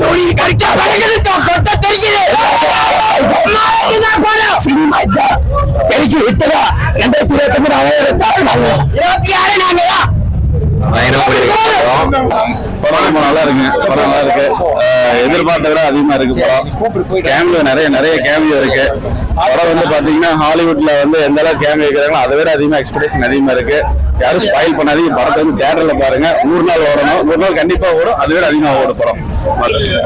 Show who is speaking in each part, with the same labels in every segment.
Speaker 1: துணி கரெக்டா வழங்குது சொத்த தெரிக்குது சினிமா இதா எனக்கு விட்டதா? ரெண்டாயிரத்தி இருபத்தி ஒன்பது அவரை தாழ் வாங்குவோம் இருபத்தி ஆறு. நாங்களா
Speaker 2: படம் ரொம்ப நல்லா இருக்குங்க படம் நல்லா இருக்கு. எதிர்பார்த்த விட அதிகமா இருக்கு படம். கேமியோ நிறைய நிறைய கேமியோ இருக்கு. படம் வந்து பாத்தீங்கன்னா ஹாலிவுட்ல வந்து எந்த அளவுக்கு கேமியோ இருக்கிறாங்களோ அதை விட அதிகமா எக்ஸ்பெக்டேஷன் அதிகமா இருக்கு. யாரும் ஸ்பாயில் பண்ணாதீங்க. படத்தை வந்து தியேட்டர்ல பாருங்க. நூறு நாள் ஓடணும். நூறு நாள் கண்டிப்பா ஓடும். அதை விட அதிகமா ஓடும் படம்.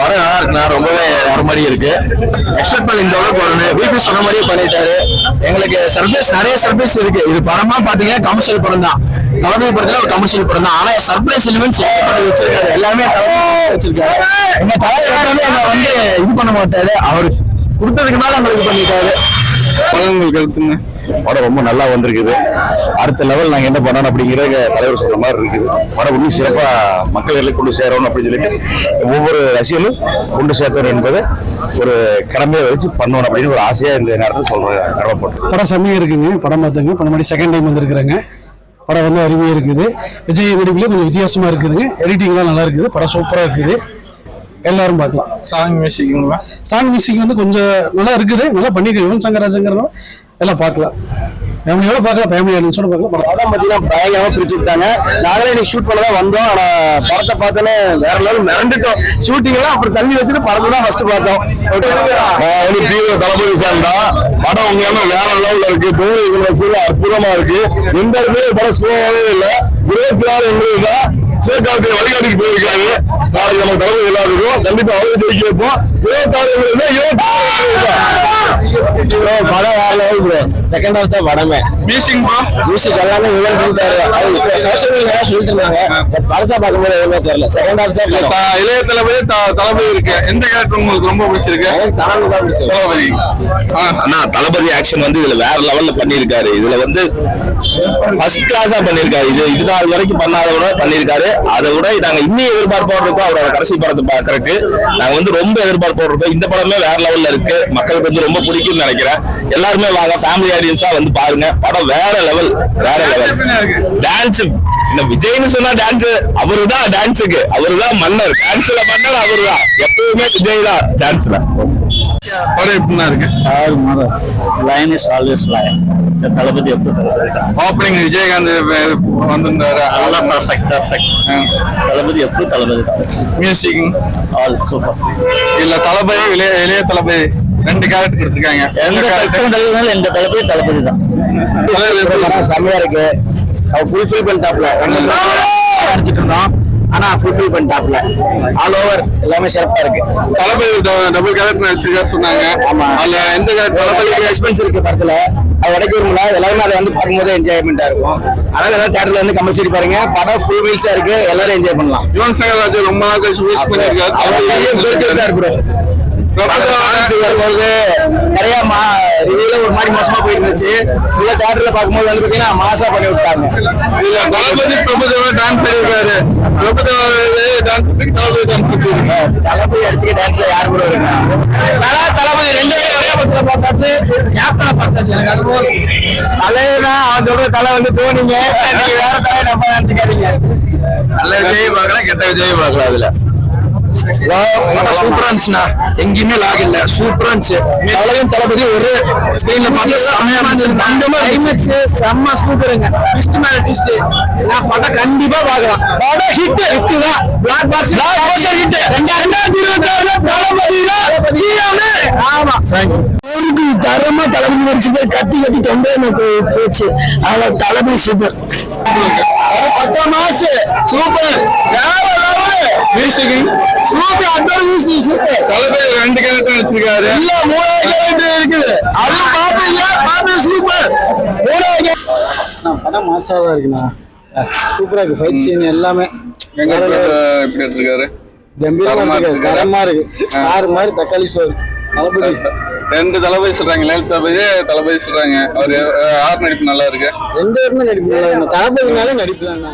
Speaker 2: படம் நல்லா இருக்குண்ணா. ரொம்பவே வர மாதிரி இருக்கு. எக்ஸ்பெக்ட் பண்ண இந்த அளவுக்கு வரணும். பிபி சொன்ன மாதிரியே பண்ணிட்டாரு. எங்களுக்கு சர்ப்ரைஸ் நிறைய சர்ப்ரைஸ் இருக்கு. இது படமா பாத்தீங்கன்னா கமர்ஷியல் படம் தான் தளபதி படத்துல ஒரு கமர்ஷியல் படம் தான் ஆனா சர்ப்ரைஸ் எலிமெண்ட்ஸ் பண்ணி வச்சிருக்காரு? எல்லாமே வச்சிருக்காரு. எங்க தலைவர் எப்பவுமே எங்களை வந்து இது பண்ண மாட்டாரு. அவர் கொடுத்ததுக்கு மேல நம்ம இது பண்ணிட்டாரு. கருத்துங்க படம் ரொம்ப நல்லா வந்திருக்குது. அடுத்த லெவல் நாங்க என்ன பண்ணணும் அப்படிங்கறத தலைவர் சொல்ற மாதிரி இருக்குது. படம் இன்னும் சிறப்பா மக்களுக்கு கொண்டு சேரணும் அப்படின்னு சொல்லிட்டு ஒவ்வொரு ரசிகர்களும் கொண்டு சேர்த்தணும் என்பதை ஒரு கடமையை வச்சு பண்ணணும் அப்படின்னு ஒரு ஆசையா இந்த நேரத்தில் சொல்றேன் கடமைப்பட்டு
Speaker 3: படம் செம்மையாக இருக்குங்க. படம் பார்த்துங்க. படம் மாதிரி செகண்ட் டைம் வந்திருக்கிறேங்க. படம் வந்து அருமையாக இருக்குது. விஜய் நடிப்பில் கொஞ்சம் வித்தியாசமாக இருக்குதுங்க. எடிட்டிங்லாம் நல்லா இருக்குது. படம் சூப்பராக இருக்குது. எல்லாரும் பார்க்கலாம்.
Speaker 4: சாங் மியூசிக்குங்களா
Speaker 3: சாங் மியூசிக் வந்து கொஞ்சம் நல்லா இருக்குது. நல்லா பண்ணிருக்கு யுவன் சங்கர் ராஜங்கிறதும் எல்லாம் பார்க்கலாம். ஃபேமிலியோட பார்க்கலாம் ஃபேமிலி ஆடியன்ஸோட பார்க்கலாம் படம்
Speaker 1: பார்த்தீங்கன்னா பயங்கரமா பிரிச்சு விட்டாங்க நாங்களே இன்னைக்கு ஷூட் பண்ண தான் வந்தோம். ஆனா படத்தை பார்த்தோன்னே வேற லெவல் மிரண்டுட்டோம். ஷூட்டிங் எல்லாம் அப்புறம் தள்ளி வச்சுட்டு படத்தை தான் ஃபர்ஸ்ட் பார்த்தோம்.
Speaker 2: வந்து தீவிர தளபதி ஃபேன் தான். படம் உண்மையான வேற லெவல்ல இருக்கு. பூமி யூனிவர்சிட்டியில அற்புதமா இருக்கு. எந்த இடத்துலயும் படம் ஸ்லோவாவே இல்ல. இருபத்தி ஆறு எங்களுக்கு தான் சேர்க்காலத்தை வழிகாட்டிக்கு போயிருக்காரு. நாளைக்கு நம்ம தளபதி எல்லாருக்கும் கண்டிப்பா அவரு ஜெயிக்க வைப்போம். இருபத்தாறு எங்களுக்கு தான் இருபத்தி ஆறு
Speaker 1: படம் வேற லெவல் ப்ரோ செகண்ட் ஹாஃப் தான் படமே
Speaker 4: மியூசிக்
Speaker 1: மியூசிக் எல்லாமே இவன் சொல்லிட்டாரு அது சோசியல் மீடியா சொல்லிட்டு இருந்தாங்க பட் படத்தை பார்க்கும்போது எதுவுமே தெரியல செகண்ட் ஹாஃப் தான்
Speaker 4: இளைய தளபதி த- தளபதி இருக்கு எந்த கேரக்டர் உங்களுக்கு ரொம்ப பிடிச்சிருக்கு.
Speaker 1: எனக்கு தான் பிடிச்சது
Speaker 4: தளபதி
Speaker 2: தளபதி ஆக்ஷன் வந்து இதுல வேற லெவல்ல பண்ணிருக்காரு இதுல வந்து ஃபர்ஸ்ட் கிளாஸா பண்ணிருக்காரு இது இது நாள் வரைக்கும் பண்ணாத விட பண்ணிருக்காரு அதை விட நாங்க இன்னும் எதிர்பார்ப்போம் இருக்கோம். அவரோட கடைசி படத்தை பாக்குறதுக்கு. நாங்க வந்து ரொம்ப எதிர்பார்ப்போம் இருக்கோம் இந்த படமே வேற லெவல்ல இருக்கு. மக்களுக்கு வந்து ரொம்ப பிடிக்கும்னு நினைக்கிறேன். எல்லாருமே வாங்க. ஃபேமிலி ஆடியன்ஸா வந்து பாருங்க. படம் வேற லெவல் வேற லெவல் டான்ஸ் இந்த விஜய்னு சொன்னா டான்ஸ் அவருதான் டான்ஸுக்கு அவருதான் மன்னர். டான்ஸ்ல மன்னர் அவருதான். எப்பவுமே விஜய் தான் டான்ஸ்ல
Speaker 4: படம் எப்படின்னா இருக்கு?
Speaker 5: Line is always line Thalapathy
Speaker 4: opening Vijayakanth வந்திருந்தாரு?
Speaker 5: நல்லா பர்ஃபெக்ட் பர்ஃபெக்ட் தளபதி எப்படி தளபதி.
Speaker 4: மியூசிக்
Speaker 5: ஆல் சூப்பர்
Speaker 4: இல்ல தளபதி இளைய இளைய தளபதி. ரெண்டு கேரக்டர் கொடுத்துருக்காங்க.
Speaker 5: எந்த தளபதி எந்த தளபதி தளபதி தான்.
Speaker 1: செம்மையா இருக்கு. ஃபுல்ஃபில் பண்ணிட்டாப்ல அடிச்சிட்டு இருந்தோம். ஆனா ஃபுல்ஃபில் பண்ணிட்டாப்ல ஆல் ஓவர் எல்லாமே சிறப்பா இருக்கு.
Speaker 4: தளபதி டபுள் கேரக்டர் வச்சிருக்காரு சொன்னாங்க.
Speaker 1: ஆமா.
Speaker 4: அதுல எந்த கேரக்டர்
Speaker 1: தளபதி எக்ஸ்பென்ஸ் இருக்கு படத்துல. அது உடைக்க வரும்ல எல்லாருமே அதை வந்து பார்க்கும்போது என்ஜாய்மெண்டா இருக்கும். அதனால எல்லாரும் தேட்டர்ல வந்து கம்பல்சரி பாருங்க. படம் ஃபுல் மீல்ஸா இருக்கு. எல்லாரும் என்ஜாய் பண்ணலாம்.
Speaker 4: யுவன் சங்கர் ராஜா ரொம்ப நாள் கழிச்சு யூஸ் பண்ணிருக்காரு
Speaker 1: அவர் தான் இருக்கு bro. fans வரும்போது நிறைய ரிவியூல ஒரு மாதிரி மோசமா போயிட்டு இருந்துச்சு உள்ள தேட்டர்ல பார்க்கும்போது வந்து பாத்தீங்கன்னா மாசா பண்ணி விட்டாங்க.
Speaker 4: இல்ல தளபதி பிரபுதேவா டான்ஸ் ஆடிருக்காரு பிரபுதேவா டான்ஸ் தளபதி டான்ஸ்
Speaker 1: தளபதி அடிச்சுக்க டான்ஸ்ல யார் கூட இருக்கா? தலா தளபதி ரெண்டு பேரும் ஒரே படத்துல பார்த்தாச்சு. கேப்டன பார்த்தாச்சு. எனக்கு அனுபவம் தலைனா அவன் தலை வந்து தோணிங்க. நீங்க வேற தலை நம்ம நினைச்சுக்காதீங்க.
Speaker 4: நல்ல விஜய் பார்க்கலாம் கெட்ட விஜய் பார்க்கலாம் அதுல.
Speaker 1: சூப்பரா இருந்துச்சுண்ணா. எங்கேயுமே லாக் இல்ல. சூப்பரா இருந்துச்சு. தலைவன் தளபதி ஒரு ஸ்கிரீன்ல பார்த்து செம்மையா இருந்துச்சு. செம்ம சூப்பருங்க ட்விஸ்ட் மேல ட்விஸ்ட் நான் படம் கண்டிப்பா பார்க்கலாம். படம் ஹிட் ஹிட் தான். Blockbuster blockbuster hit ரெண்டாயிரத்தி இருபத்தி ஆறுல தளபதி ஆமா. அவருக்கு தரமா தளபதி நடிச்சிருக்காரு கத்தி கத்தி தொண்டை எனக்கு போச்சு. ஆனா தளபதி சூப்பர் பத்தாம் மாசம் சூப்பர் வேற லெவல்
Speaker 4: மியூசிக்
Speaker 1: சூப்பர்
Speaker 4: தளபதி ரெண்டு கேரக்டர் வச்சிருக்காரு
Speaker 1: இல்ல மூணாவது கேரக்டர் இருக்குது. அது பாப்பீங்க பாப்பீங்க சூப்பர். மூணாவது படம் மாசாக தான் இருக்குண்ணா சூப்பரா இருக்கு. ஃபைட் சீன் எல்லாமே.
Speaker 4: எங்க எப்படி எடுத்திருக்காரு?
Speaker 1: கம்பீரமா இருக்கு.
Speaker 4: இருக்கு.
Speaker 1: தரமா இருக்கு. ஆறு மாதிரி தக்காளி சோறு.
Speaker 4: ரெண்டு தளபதி சொல்றாங்க. லேல் தளபதி தளபதி சொல்றாங்க. அவரு ஆர் நடிப்பு நல்லா இருக்கு.
Speaker 1: ரெண்டு பேருமே நடிப்பு நல்லா இருக்கு. தளபதினாலே நடிப்பு தான்